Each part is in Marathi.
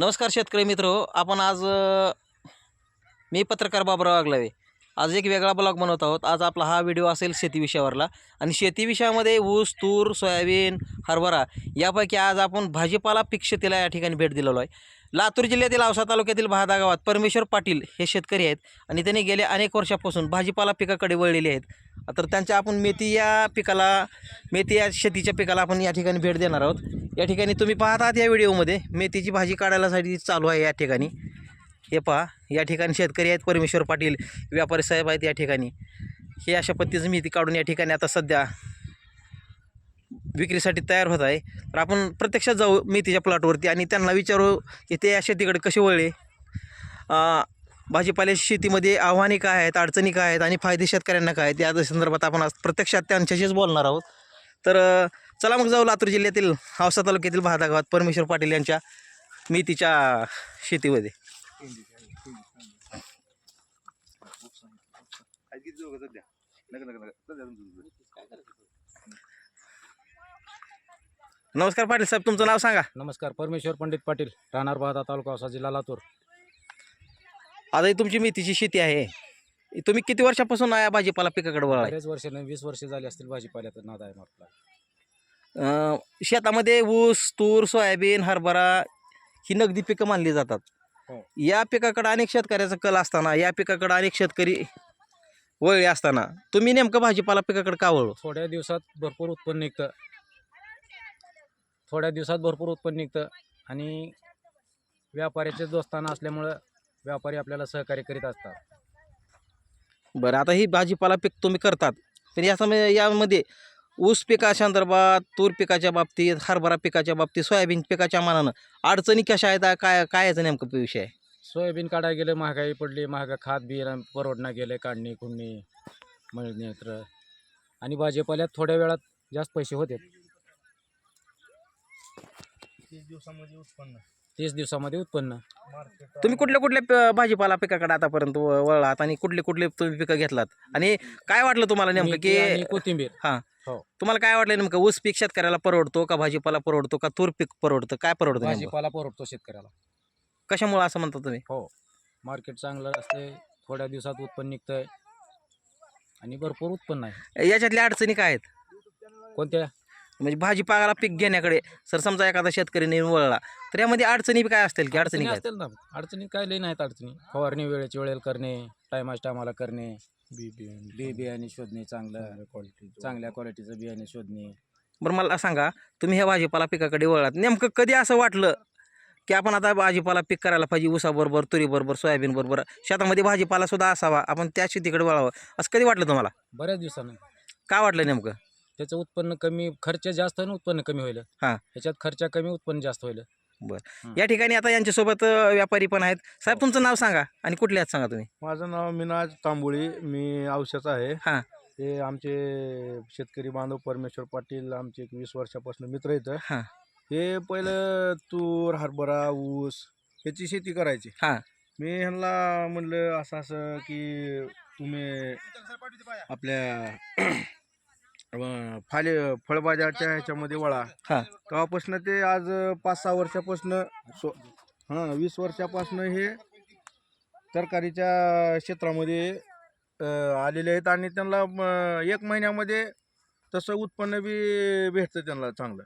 नमस्कार शेतकरी मित्र आपण आज मी पत्रकार बाबराव आगलावे. आज एक वेगळा ब्लॉग बनवत आहोत. आज आपला हा व्हिडिओ असेल शेती विषयावरला. आणि शेती विषयामध्ये ऊस तूर सोयाबीन हरभरा यापैकी आज आपण भाजीपाला पीक शेतीला या ठिकाणी भेट दिलेलो आहे. लातूर जिल्ह्यातील औसा तालुक्यातील बहादा गावात परमेश्वर पाटील हे शेतकरी आहेत आणि त्यांनी गेल्या अनेक वर्षापासून भाजीपाला पिकाकडे वळलेले आहेत. तर त्यांच्या आपण मेथी या पिकाला मेथी या शेतीच्या पिकाला आपण या ठिकाणी भेट देणार आहोत. या ठिकाणी तुम्ही पाहत आहात या व्हिडिओमध्ये मेथीची भाजी काढायलासाठी चालू आहे या ठिकाणी. हे पहा या ठिकाणी शेतकरी आहेत परमेश्वर पाटील व्यापारी साहेब आहेत या ठिकाणी. हे अशा पद्धतीचं मेथी काढून या ठिकाणी आता सध्या विक्रीसाठी तयार होत आहे. तर आपण प्रत्यक्षात जाऊ मेथीच्या प्लॉटवरती आणि त्यांना विचारू की ते या शेतीकडे कसे वळले. भाजीपाल्याच्या शेतीमध्ये आव्हाने काय आहेत अडचणी काय आहेत आणि फायदे शेतकऱ्यांना काय आहेत या संदर्भात आपण आज प्रत्यक्षात त्यांच्याशीच बोलणार आहोत. तर चला मग जाऊ लातूर जिल्ह्यातील औसा तालुक्यातील भादागावात परमेश्वर पाटील यांच्या मेथीच्या शेतीमध्ये. नमस्कार पाटील साहेब तुमचं नाव सांगा. नमस्कार परमेश्वर पंडित पाटील राहणार बहादा तालुका औसा जिल्हा लातूर. आता ही तुमची मेथीची शेती आहे. तुम्ही किती वर्षापासून या भाजीपाला पिकाकडे वळाय बरेच वर्ष नाही वीस वर्ष झाली असतील भाजीपाल्याचा नाद आहे अं, शेतामध्ये ऊस तूर सोयाबीन हरभरा ही नगदी पिकं मानली जातात. या पिकाकडे अनेक शेतकऱ्याचा कल असताना या पिकाकडे अनेक शेतकरी वळले असताना तुम्ही नेमकं भाजीपाला पिकाकडे का वळलो? थोड्या दिवसात भरपूर उत्पन्न निघतं. थोड्या दिवसात भरपूर उत्पन्न निघतं आणि व्यापाऱ्याचे दोस्ताना असल्यामुळं व्यापारी आपल्याला सहकार्य करीत असतात. बरं आता ही भाजीपाला पीक तुम्ही करतात पण या समय यामध्ये ऊस पिका संदर्भात तूर पिकाच्या बाबतीत हरभरा पिकाच्या बाबतीत सोयाबीन पिकाच्या मानानं अडचणी कशा आहेत काय काय याचं नेमकं विषय आहे? सोयाबीन काढायला गेलं महागाई पडली महागा खात बी परवडणं गेलं काढणी खुडणी मळणीत्र आणि भाजीपाल्यात थोड्या वेळात जास्त पैसे होते तीस दिवसामध्ये उत्पन्न. तीस दिवसामध्ये उत्पन्न. तुम्ही कुठल्या कुठल्या प- भाजीपाला पिकाकडे आतापर्यंत व- वळलात आणि कुठले कुठले तुम्ही पिकं घेतलात? आणि काय वाटलं तुम्हाला नेमकं मेथी आणि की कोथिंबीर तुम्हाला काय वाटलं नेमकं? ऊस पीक शेतकऱ्याला परवडतो का भाजीपाला परवडतो का तूर पीक परवडतं? काय परवडतं नेमकं? भाजीपाला परवडतो शेतकऱ्याला. कशामुळे असं म्हणता तुम्ही? हो. मार्केट चांगलं असते थोड्या दिवसात उत्पन्न निघतंय आणि भरपूर उत्पन्न आहे. याच्यातल्या अडचणी काय आहेत? कोणत्या? म्हणजे भाजीपाला पीक घेण्याकडे सर समजा एखादा शेतकरी नेहमी वळला तर यामध्ये अडचणी बी काय असतील की अडचणी अडचणी काय असतील ना. अडचणी काय लई नाहीत अडचणी. फवारणी वेळेच्या वेळेला करणे टायमाच्या टायमाला करणे. बी बी बी बियाणे शोधणे चांगलं. क्वालिटी चांगल्या क्वालिटीचं बियाणे शोधणे. बरं मला सांगा तुम्ही ह्या भाजीपाला पिकाकडे वळलात. नेमकं कधी असं वाटलं की आपण आता भाजीपाला पीक करायला पाहिजे ऊसाबरोबर तुरीबरोबर सोयाबीन बरोबर शेतामध्ये भाजीपाला सुद्धा असावा आपण त्या शेतीकडे वळावं. असं कधी वाटलं तुम्हाला? बऱ्याच दिवसानं. काय वाटलं नेमकं? त्याचं उत्पन्न कमी खर्च जास्त आणि उत्पन्न कमी होईल. हां. ह्याच्यात खर्च कमी उत्पन्न जास्त होईल. या ठिकाणी आता यांच्यासोबत अं, व्यापारी पण आहेत. साहेब तुमचं नाव सांगा आणि कुठले आहेत सांगा तुम्ही? माझं नाव मिनाज तांबोळी. मी औषधाचा आहे. हां. हे आमचे शेतकरी बांधव परमेश्वर पाटील आमचे एक वीस वर्षापासून मित्र आहेत. हां. हे पहिलं तूर हरभरा ऊस ह्याची शेती करायची. हां. मी ह्यांना म्हणलं असं असं की तुम्ही आपल्या फाले फळभाज्याच्या ह्याच्यामध्ये वळा. हां. तेव्हापासून ते आज पाच सहा वर्षापासून सो हां वीस वर्षापासून हे तरकारीच्या क्षेत्रामध्ये अं, आलेले आहेत आणि त्यांना म, एक महिन्यामध्ये तसं उत्पन्न बी भेटतं त्यांना चांगलं.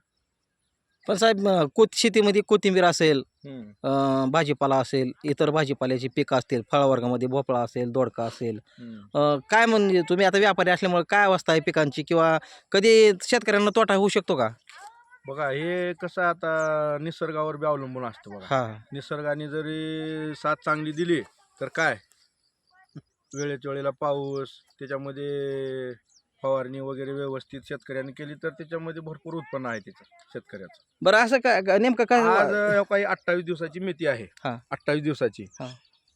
पण साहेब अं, कोत शेतीमध्ये कोथिंबीर असेल अं, भाजीपाला असेल इतर भाजीपाल्याची पिकं असतील फळवर्गामध्ये भोपळा असेल दोडका असेल अं, काय म्हणजे तुम्ही आता व्यापारी असल्यामुळे काय अवस्था आहे पिकांची? किंवा कधी शेतकऱ्यांना तोटा होऊ शकतो का? बघा हे कसं आता निसर्गावर बी अवलंबून असतं बघा. हा. निसर्गाने जरी साथ चांगली दिली तर काय? वेळेच्या वेळेला पाऊस त्याच्यामध्ये फवारणी वगैरे व्यवस्थित शेतकऱ्यांनी केली तर त्याच्यामध्ये भरपूर उत्पन्न आहे त्याचं शेतकऱ्याचं बरं असं काय नेमकं काय आज अं, काही अठ्ठावीस दिवसाची मेथी आहे हा. अठ्ठावीस दिवसाची हा.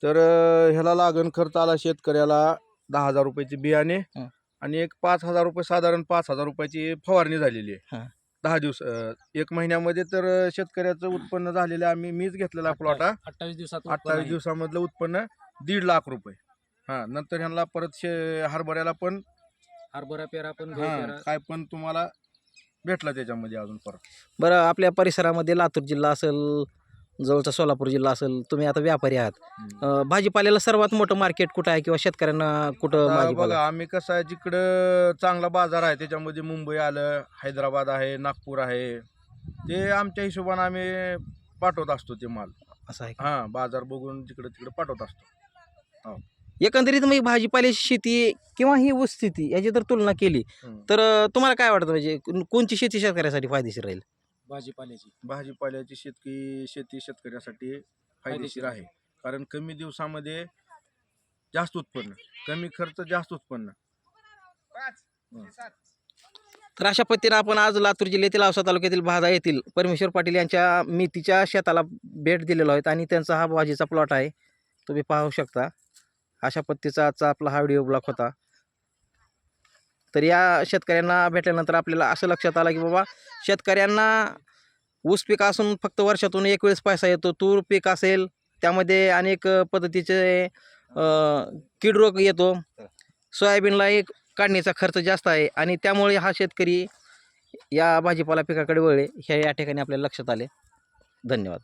तर अं, ह्याला लागण खर्च आला शेतकऱ्याला दहा हजार रुपयाची बियाणे हा. आणि एक पाच हजार रुपये साधारण पाच हजार रुपयाची फवारणी झालेली हा. आहे दहा दिवस अं, एक महिन्यामध्ये तर अं, शेतकऱ्याचं उत्पन्न झालेलं आहे. आम्ही मीच घेतलेला प्लॉट हा अठ्ठावीस दिवसात उत्पन्न अठ्ठावीस आहे. दिवसामधलं उत्पन्न दीड लाख रुपये हा नंतर ह्यांना परत शे हरभऱ्याला पण हरभरा पेरा पण गहू हा काय पण तुम्हाला भेटला त्याच्यामध्ये अजून परत बरं आपल्या परिसरामध्ये लातूर जिल्हा असेल जवळचा सोलापूर जिल्हा असेल तुम्ही आता व्यापारी आहात. अं, भाजीपाल्याला सर्वात मोठं मार्केट कुठं आहे किंवा शेतकऱ्यांना कुठं आता भाजीपाला? बघा आम्ही कसं आहे जिकडं चांगला बाजार आहे त्याच्यामध्ये मुंबई आलं हैदराबाद आहे नागपूर आहे. ते आमच्या हिशोबाने आम्ही पाठवत असतो ते माल. असं आहे हा बाजार बघून जिकडे तिकडे पाठवत असतो. एकंदरीत मग भाजीपाल्याची शेती किंवा ही ऊस शेती याची जर तुलना केली. तर तुम्हाला काय वाटतं? म्हणजे कोण- कोणची शेती शेतकऱ्यासाठी फायदेशीर राहील? भाजीपाल्याची. भाजीपाल्याची शेतकी शेती शेतकऱ्यासाठी फायदेशीर आहे. कारण कमी दिवसामध्ये जास्त उत्पन्न कमी खर्च जास्त उत्पन्न. तर अशा पद्धतीनं आपण आज लातूर जिल्ह्यातील औसा तालुक्यातील भादा येथील परमेश्वर पाटील यांच्या मेथीच्या शेताला भेट दिलेलो आहेत आणि त्यांचा हा भाजीचा प्लॉट आहे. तुम्ही पाहू शकता. अशा पद्धतीचा आजचा आपला हा व्हिडिओ ब्लॉक होता. तर या शेतकऱ्यांना भेटल्यानंतर आपल्याला असं लक्षात आलं की बाबा शेतकऱ्यांना ऊस पीक असून फक्त वर्षातून एक वेळेस पैसा येतो. तूर पीक असेल त्यामध्ये अनेक पद्धतीचे कीड रोग येतो. सोयाबीनला एक काढणीचा खर्च जास्त आहे आणि त्यामुळे हा शेतकरी या भाजीपाला पिकाकडे वळले. हे या ठिकाणी आपल्याला लक्षात आले. धन्यवाद.